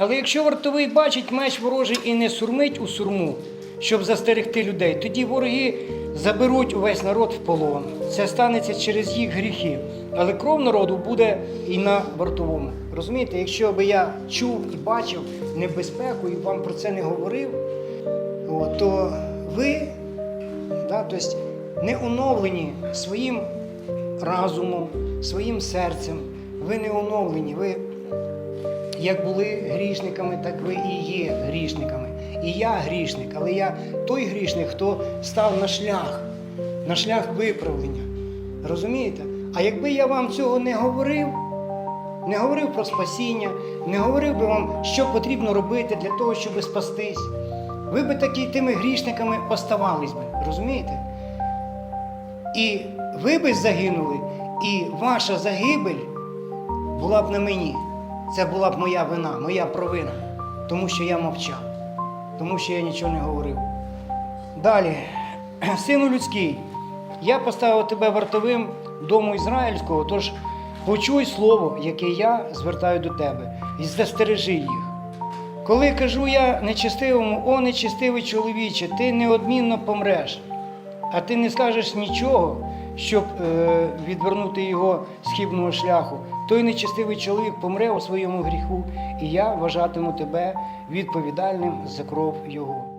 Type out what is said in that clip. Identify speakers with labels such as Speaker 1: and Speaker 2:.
Speaker 1: Але якщо вартовий бачить меч ворожий і не сурмить у сурму, щоб застерегти людей, тоді вороги заберуть увесь народ в полон. Це станеться через їх гріхи. Але кров народу буде і на вартовому. Розумієте, якщо би я чув і бачив небезпеку і вам про це не говорив, то ви да, тобто, не оновлені своїм разумом, своїм серцем. Ви не оновлені. Ви як були грішниками, так ви і є грішниками. І я грішник, але я той грішник, хто став на шлях, на шлях виправлення. Розумієте? А якби я вам цього не говорив, не говорив про спасіння, не говорив би вам, що потрібно робити для того, щоб спастись, ви би такі тими грішниками оставались би. Розумієте? І ви би загинули, і ваша загибель була б на мені. Це була б моя вина, моя провина, тому що я мовчав, тому що я нічого не говорив. Далі, сину людський, я поставив тебе вартовим дому ізраїльського, тож почуй слово, яке я звертаю до тебе, і застережи їх. Коли кажу я нечестивому, о нечестивий чоловіче, ти неодмінно помреш, а ти не скажеш нічого, щоб е, відвернути його з хибного шляху, той нечестивий чоловік помре у своєму гріху, і я вважатиму тебе відповідальним за кров його.